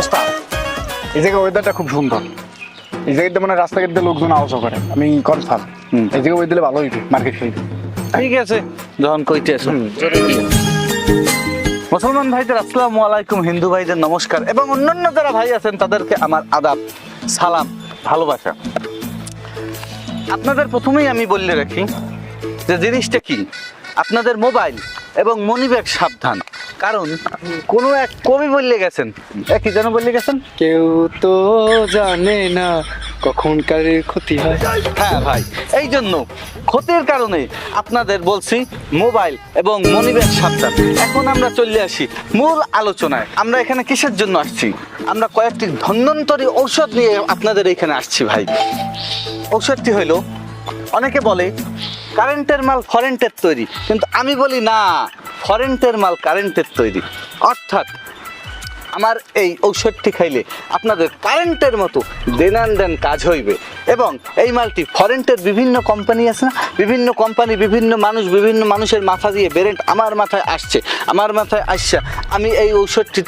ওস্তাদ এই জায়গায় ওয়েদারটা খুব সুন্দর। এই জায়গাতে মানে রাস্তাঘাট দিয়ে লোকজন আওয়াজ করে। আমি কনফার্ম। এই জায়গায় ওই দিলে ভালো হইবে মার্কেট হইবে। ঠিক আছে। যখন কইতে মুসলমান ভাইদের আসসালামু আলাইকুম হিন্দু ভাইদের নমস্কার এবং অন্যান্য যারা ভাই আছেন তাদেরকে আমার আদাব সালাম ভালোবাসা। আপনাদের প্রথমেই আমি বললে রাখি যে জিনিসটা কি? আপনাদের মোবাইল এবং মনিব্যাগ সাবধান। কারণ কোনো এক কবি বললে গেছেন। কি যেন বললে গেছেন? কেউ তো জানে না কখন কারের ক্ষতি হয়। হ্যাঁ ভাই এই জন্য ক্ষতির কারণে আপনাদের বলছি মোবাইল এবং মনিব্যাগ সাবধান। এখন আমরা চলে আসি মূল আলোচনায়। আমরা এখানে কিসের জন্য আসছি? আমরা কয়েকটি ধন্বন্তরী ঔষধ নিয়ে আপনাদের এখানে আসছি ভাই। ঔষধটি হইল অনেকে বলে কারেন্টের মাল ফরেন্টের তৈরি। কিন্তু আমি বলি না ফরেন্টের মাল কারেন্টের তৈরি। অর্থাৎ আমার এই ঔষধটি খাইলে আপনাদের কারেন্টের মতো দেনান দেন কাজ হইবে। এবং এই মালটি ফরেন্টের বিভিন্ন কোম্পানি আছে না? বিভিন্ন কোম্পানি বিভিন্ন মানুষ বিভিন্ন মানুষের মাথা দিয়ে বেরেন্ট আমার মাথায় আসছে। আমার মাথায় আসছে আমি এই ঔষধটি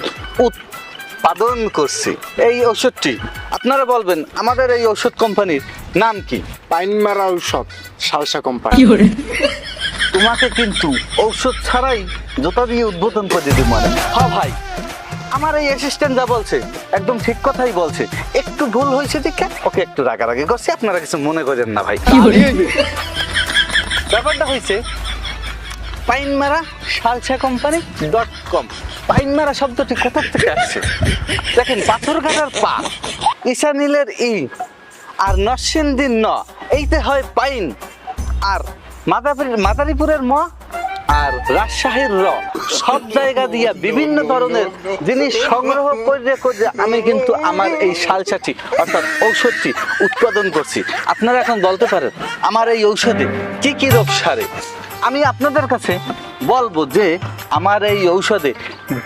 উৎপাদন করছি। এই ঔষধটি আপনারা বলবেন আমাদের এই ঔষধ কোম্পানির নাম কি? পাইন মারা ঔষধ সালসা কোম্পানি। তোমাকে কিন্তু ঔষধ ছাড়াই জোতা দিয়ে উদ্বোধন করে দিতে মানে হ্যাঁ ভাই। আমার এই অ্যাসিস্ট্যান্ট যা বলছে একদম ঠিক কথাই বলছে। একটু ভুল হয়েছে দেখে ওকে একটু রাগারাগি করছে আপনারা কিছু মনে করেন না ভাই। ব্যাপারটা হয়েছে Painmara salsa company dot com পাইনমারা শব্দটি কোথা থেকে আসছে? দেখেন পাথর কাটার পা ঈশানীলের ই আর নরসিংদীর ন এইতে হয় পাইন আর মাদারীপুরের ম আর রাজশাহীর র। সব জায়গা দিয়া বিভিন্ন ধরনের জিনিস সংগ্রহ করে করে আমি কিন্তু আমার এই শালসাটি অর্থাৎ ঔষধটি উৎপাদন করছি। আপনারা এখন বলতে পারেন আমার এই ঔষধে কি কি রোগ সারে? আমি আপনাদের কাছে বলব যে আমার এই ঔষধে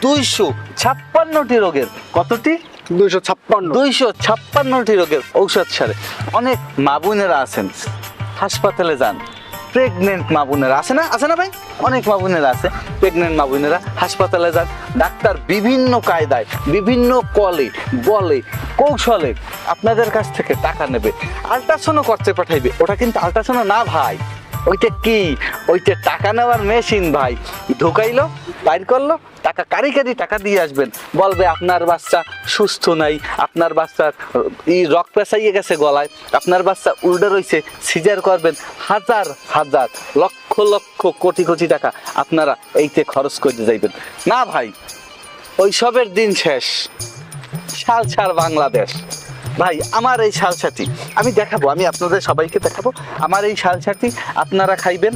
দুইশো ছাপ্পান্নটি রোগের কতটি? দুইশো ছাপ্পান্ন। দুইশো ছাপ্পান্নটি রোগের ঔষধ সারে। অনেক মা বোনেরা আছেন। হাসপাতালে যান। প্রেগনেন্ট মা বোনেরা আছে না? আছে না ভাই? অনেক মা বোনেরা আছে। প্রেগনেন্ট মা বোনেরা হাসপাতালে যান, ডাক্তার বিভিন্ন কায়দায়, বিভিন্ন কলে, বলে, কৌশলে আপনাদের কাছ থেকে টাকা নেবে। আল্ট্রাসাউন্ড করতে পাঠাইবে। ওটা কিন্তু আল্ট্রাসাউন্ড না ভাই। ওইটা কি? ওইটা টাকা নেওয়ার মেশিন ভাই। ঢুকাইলো, বাইর করল, টাকা কারি কারি টাকা দিয়ে আসবেন। বলবে, আপনার বাচ্চা সুস্থ নাই, আপনার বাচ্চার ই রক পেঁচাইয়ে গেছে গলায়, আপনার বাচ্চা উল্টে রয়েছে, সিজার করবেন হাজার হাজার, লক্ষ লক্ষ কোটি কোটি টাকা আপনারা এইতে খরচ করতে যাইবেন। না ভাই, ওইসবের দিন শেষ। সালসার বাংলাদেশ। ভাই আমার এই সালসাটি আমি দেখাবো আমি আপনাদের সবাইকে দেখাবো। আমার এই সালসাটি আপনারা খাইবেন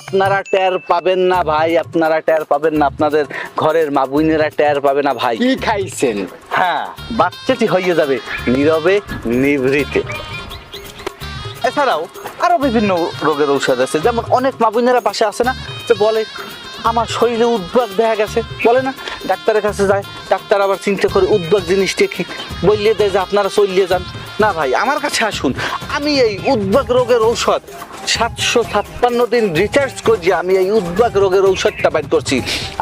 আপনারা ট্যার পাবেন না ভাই আপনারা ট্যার পাবেন না আপনাদের ঘরের মা বোনেরা টের পাবে না ভাই। কি খাইছেন? হ্যাঁ বাচ্চাটি হয়ে যাবে নীরবে নিভৃতে। এছাড়াও আরও বিভিন্ন রোগের ঔষধ আছে যেমন অনেক মা বোনেরা পাশে আসে না তো বলে আমার শরীরে উদ্বেগ দেখা গেছে। বলে না? ডাক্তারের কাছে যায়, ডাক্তার আবার চিন্তা করে উদ্বেগ জিনিসটা কি বললে দেয় যে আপনারা চলিয়ে যান। না ভাই, আমার কাছে আসুন। আমি এই উদ্বেগ রোগের ঔষধ সাতশো ছাপ্পান্ন দিন রিচার্জ করছি। আমি এই উদ্বেগ রোগের ঔষধটা বাইর করছি।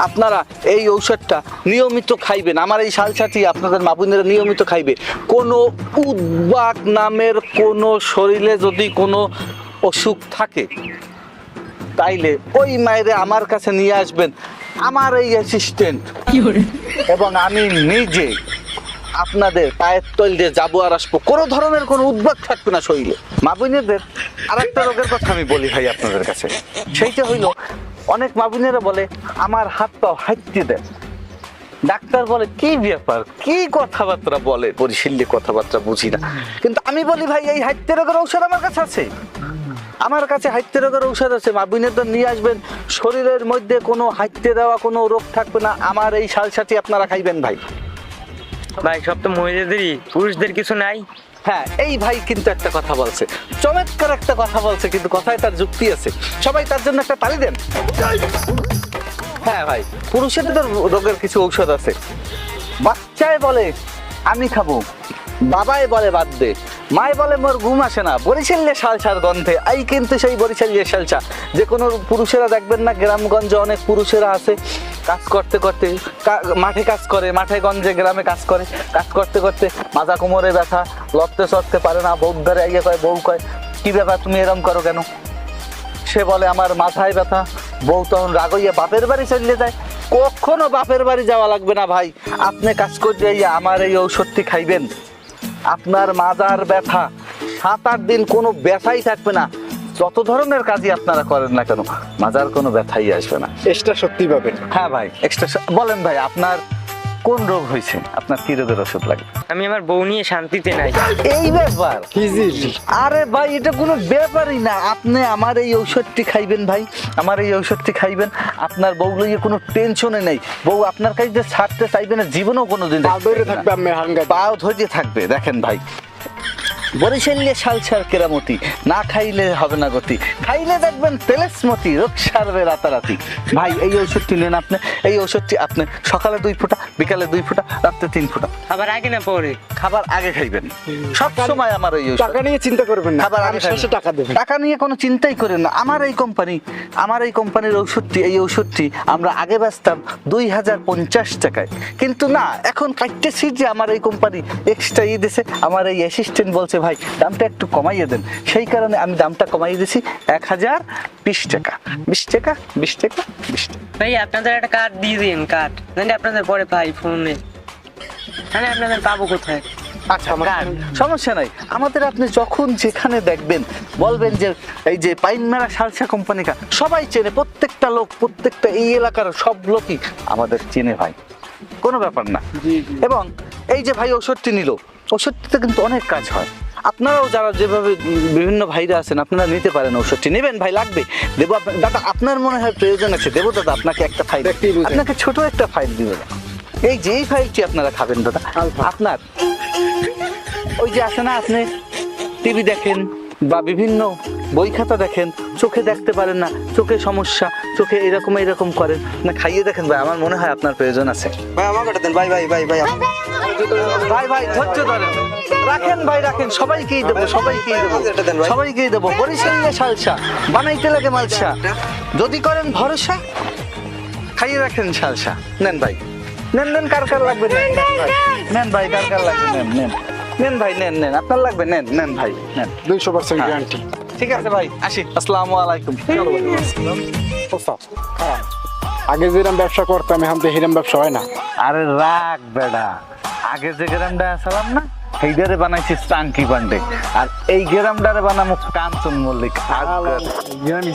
আপনারা এই ঔষধটা নিয়মিত খাইবেন। আমার এই সালসাটি আপনাদের মাপুনেরা নিয়মিত খাইবে। কোনো উদ্বাগ নামের কোনো শরীরে যদি কোনো অসুখ থাকে তাইলে ওই মায়েরে আমার কাছে নিয়ে আসবেন। আমার এই অ্যাসিস্ট্যান্ট এবং আমি নিজে আপনাদের পায়ের তৈল দিয়ে যাব আর আসব। কোনো ধরনের কোনো উদ্বেগ থাকবে না শরীরে। মা বোনেদের আর একটা রোগের কথা আমি বলি ভাই আপনাদের কাছে। সেইটা হইল, অনেক মা বোনেরা বলে, আমার হাত পা হাইতে দেন। ডাক্তার বলে, কি ব্যাপার? কি কথাবার্তা বলে? পরিশীল্য কথাবার্তা বুঝি না। কিন্তু আমি বলি, ভাই, এই হাইতে রোগের ঔষধ আমার কাছে আছে। আমার কাছে হাইতে রোগের ঔষধ আছে মা বিনোদন নিয়ে আসবেন। শরীরের মধ্যে কোনো হাইতে দেওয়া কোনো রোগ থাকবে না। আমার এই সালসাটি আপনারা খাইবেন ভাই। ভাই সব তো মহিলাদেরই পুরুষদের কিছু নাই। হ্যাঁ এই ভাই কিন্তু একটা কথা বলছে। চমৎকার একটা কথা বলছে কিন্তু কথায় তার যুক্তি আছে। সবাই তার জন্য একটা তালি দেন। হ্যাঁ ভাই পুরুষেদের রোগের কিছু ঔষধ আছে। বাচ্চায় বলে আমি খাব। বাবায় বলে বাদ দে। মায় বলে মোর ঘুম আসে না। বরিশাল্যে শালসার গন্ধে। এই কিন্তু সেই বরিশাল্যে শালসা। যে কোনো পুরুষেরা দেখবেন না, গ্রামগঞ্জে অনেক পুরুষেরা আছে, কাজ করতে করতে মাঠে কাজ করে, মাঠে গঞ্জে, গ্রামে কাজ করে, কাজ করতে করতে মাজা কোমরে ব্যথা, লড়তে চড়তে পারে না বউ ধরে আইয়ে কয়, বউ কয়, কী ব্যাপার, তুমি এরম করো কেন? সে বলে, আমার মাথায় ব্যথা, বউ তখন রাগইয়া বাপের বাড়ি চলে যায়। কখনো বাপের বাড়ি যাওয়া লাগবে না ভাই। আপনি কাজ করতে আমার এই ঔষধটি খাইবেন। আপনার মাজার ব্যথা সাত আট দিন কোনো ব্যথাই থাকবে না। যত ধরনের কাজই আপনারা করেন না কেন মাজার কোনো ব্যথাই আসবে না। এক্সট্রা সত্যি পাবেন। হ্যাঁ ভাই এক্সট্রা বলেন ভাই আপনার কোন রোগ হয়েছে? আপনার কি রোগের ওষুধ লাগবে আমি আমার বউ নিয়ে শান্তিতে নাই। এই ব্যাপার? আরে ভাই এটা কোনো ব্যাপারই না। আপনি আমার এই ঔষধটি খাইবেন ভাই। আমার এই ঔষধটি খাইবেন। আপনার বউ লইয়ে কোনো টেনশনে নেই। বউ আপনার কাছে যে ছাড়তে চাইবে না জীবনেও কোনো দিন থাকবে পাও ধৈর্য থাকবে। দেখেন ভাই বরিশালিয়ে শালছার কেরামতি না খাইলে হবে না গতি। খাইলে দেখবেন তেলেসমতি রোগ সারবে রাতারাতি। ভাই এই ওষুধটি নেন আপনি এই ওষুধটি আপনি সকালে দুই ফোঁটা বিকালে দুই ফোঁটা রাত্রে তিন ফোঁটা। আবার আগে না পরে? খাবার আগে খাইবেন। সব সময় আমার এই টাকা নিয়ে চিন্তা করবেন না। খাবার আগে শেষে টাকা দেবেন টাকা নিয়ে কোনো চিন্তাই করেন না। আমার এই কোম্পানি আমার এই কোম্পানির ওষুধটি এই ওষুধটি আমরা আগে বাঁচতাম দুই হাজার পঞ্চাশ টাকায়। কিন্তু না এখন কাটতেছি যে আমার এই কোম্পানি এক্সট্রা ই দিছে। আমার এই অ্যাসিস্ট্যান্ট বলছে ভাই দামটা একটু কমাইয়ে দেন। সেই কারণে আমি দামটা কমাইয়ে দিছি এক হাজার বিশ টাকা। বিশ টাকা বিশ টাকা বিশ টাকা। ভাই আপনাদের একটা কার্ড দিয়ে দিন কার্ড নাহলে আপনাদের পরে ভাই ফোনে মানে আপনাদের পাবো কোথায়। আচ্ছা সমস্যা নাই। আমাদের আপনি যখন যেখানে দেখবেন বলবেন যে এই যে পাইনমেরা সালসা কোম্পানি কা সবাই চেনে প্রত্যেকটা লোক প্রত্যেকটা এই এলাকার সব লোকই আমাদের চেনে ভাই। কোনো ব্যাপার না। এবং এই যে ভাই ওষুধটি নিল ওষুধটিতে কিন্তু অনেক কাজ হয়। আপনারাও যারা যেভাবে বিভিন্ন ভাইরা আছেন আপনারা নিতে পারেন ওষুধটি নেবেন ভাই লাগবে। দেবো আপনার দাদা আপনার মনে হয় প্রয়োজন আছে। দেবো দাদা আপনাকে একটা ফাইল আপনাকে ছোট একটা ফাইল দিবে। এই যে এই ফাইলটি আপনারা খাবেন দাদা আপনার। ওই যে আছে না আপনি? টিভি দেখেন বা বিভিন্ন বই খাতা দেখেন চোখে দেখতে পারেন না চোখে সমস্যা চোখে এরকম এরকম করেন না খাইয়ে দেখেন ভাই আমার মনে হয় আপনার প্রয়োজন আছে। ভাই আমাকে দেন। ভাই ভাই ভাই ভাই ভাই ভাই ধৈর্য ধরেন। রাখেন ভাই রাখেন। সবাইকেই দেবো সবাইকেই দেবো। এটা দেন সবাইকেই দেবো। বরিশালে সালসা বানাইতে লাগে মালসা। যদি করেন ভরসা খাইয়ে রাখেন সালসা। নেন ভাই। নেন নেন কার কার লাগবে? নেন নেন ভাই। কার কার লাগবে? নেন নেন। নেন ভাই নেন নেন। আপনার লাগবে? নেন নেন ভাই নেন। দুইশো পার্সেন্ট হ্যাঁ। গ্যারান্টি ঠিক আছে ভাই আসি। আসসালামু আলাইকুম। ভাই। আগে যেরকম ব্যবসা করতাম এখন তো হিরাম ব্যবসা হয় না। আরে রাগ বেডা। আগে যে গ্রামটা আসালাম না সেইটারে বানাইছি স্টাঙ্কি পান্ডে। আর এই গ্রামটারে বানামো কাঞ্চন মল্লিক। গ্রামই